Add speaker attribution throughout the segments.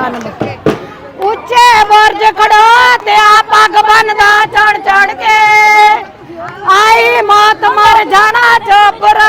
Speaker 1: ਸਾਨੂੰ ਉੱਚੇ ਬੁਰਜ ਖੜੋ ਤੇ ਆ ਪੱਗ ਬੰਨਦਾ ਚੜ ਚੜ ਕੇ। ਆਈ ਮੌਤ ਮਰ ਜਾਣਾ ਚੋਪਰਾ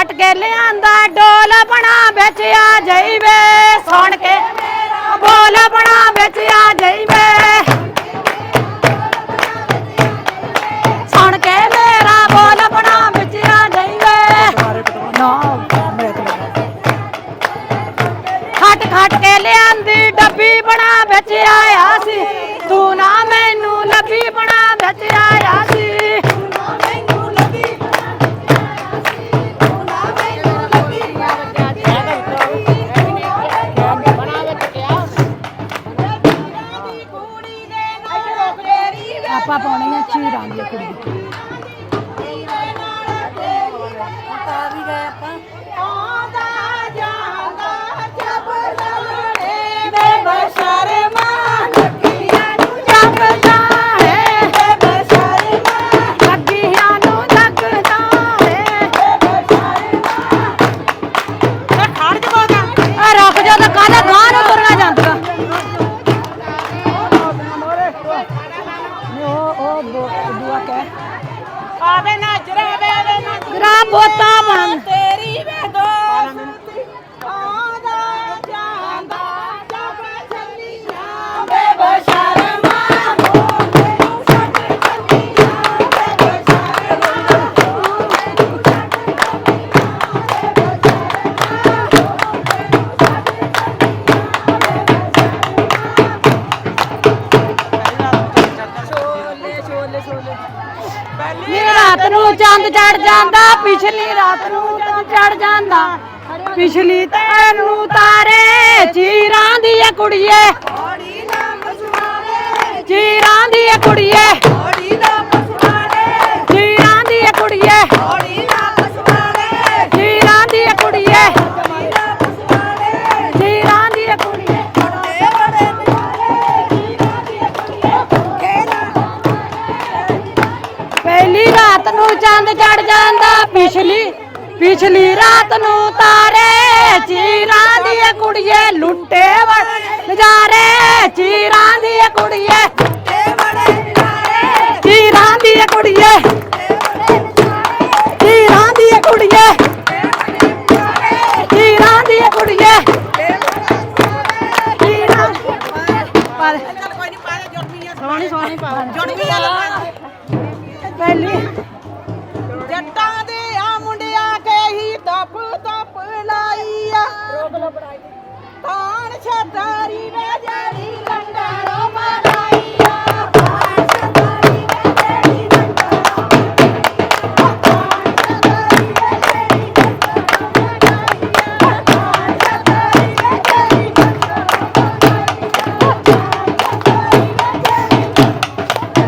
Speaker 1: ਖਟ ਕੇ ਲਿਆਂਦਾ ਡੋਲ ਬਣਾ ਵਿੱਚ ਆ ਜਾਈਵੇ। ਸੁਣ ਕੇ ਬੋਲ ਬਣਾ ਪਾਉਣੀ ਆ। ਚੀਰਾਂ ਦੀ ਕੁੜੀ ਦੀ ਨੂੰ ਚੰਦ ਚੜ ਜਾਂਦਾ ਪਿਛਲੀ ਰਾਤ ਨੂੰ ਚੰਦ ਚੜ ਜਾਂਦਾ। ਪਿਛਲੀ ਤੈਨੂੰ ਤਾਰੇ ਚੀਰਾਂ ਦੀ ਏ ਕੁੜੀਏ। ਚੀਰਾਂ ਦੀ ਏ ਕੁੜੀਏ।
Speaker 2: ਨੂੰ
Speaker 1: ਚੰਦ ਚੜ ਜਾਂਦਾ ਪਿਛਲੀ ਪਿਛਲੀ ਰਾਤ ਨੂੰ ਤਾਰੇ ਚੀਰਾਂ ਦੀ ਕੁੜੀਏ ਲੁੱਟੇ ਵੜ ਨਜ਼ਾਰੇ ਚੀਰਾਂ ਦੀ ਕੁੜੀਏ।
Speaker 2: ਤੇ ਬੜੇ ਨਿਆਰੇ
Speaker 1: ਚੀਰਾਂ ਦੀ ਕੁੜੀਏ। ਚੀਰਾਂ ਕੁੜੀਏ। ਚੀਰਾਂ ਕੁੜੀਏ ਪਹਿਲੀ
Speaker 2: ਤਾਣ ਛਤਾਰੀ ਵੇ ਜਿਹੜੀ ਲੰਡਾਰੋ ਬਣਾਈ ਤਾਣ ਛਤਾਰੀ ਵੇ ਜਿਹੜੀ ਲੰਡਾਰੋ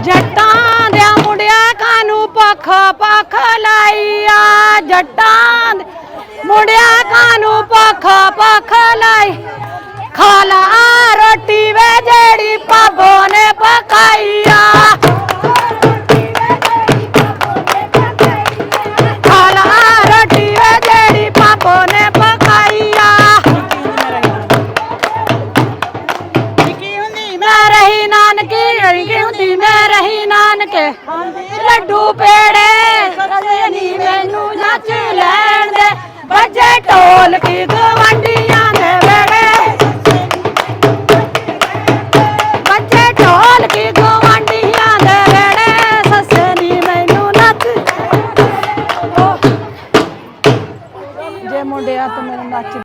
Speaker 1: ਜੱਟਾਂ ਦੇ ਮੁੰਡਿਆਂ ਕਾਨੂੰ ਪੱਖ ਪੱਖ ਲਾਈ ਆ? ਜੱਟਾਂ ਦੇ ਮੁੰਡਿਆਂ ਕਾਨੂੰ ਪੱਖ ਪੱਖ ਲਾਈ ਖਾਲਾ ਰੋਟੀ ਵੇ ਜਿਹੜੀ ਪਾਬੋ ਨੇ ਪਕਾਈ ਆ। ਰੋਟੀ ਵੇ ਜਿਹੜੀ ਪਾਬੋ ਨੇ ਪਕਾਈ ਆ। ਮੈਂ ਰਹੀ ਨਾਨਕੇ ਲੱਡੂ ਪੇੜੇ, ਕਦੇ ਨਹੀਂ ਮੈਨੂੰ ਨੱਚ ਲੈਣ ਵੱਜੇ ਢੋਲ ਕੀ ਧੁਨ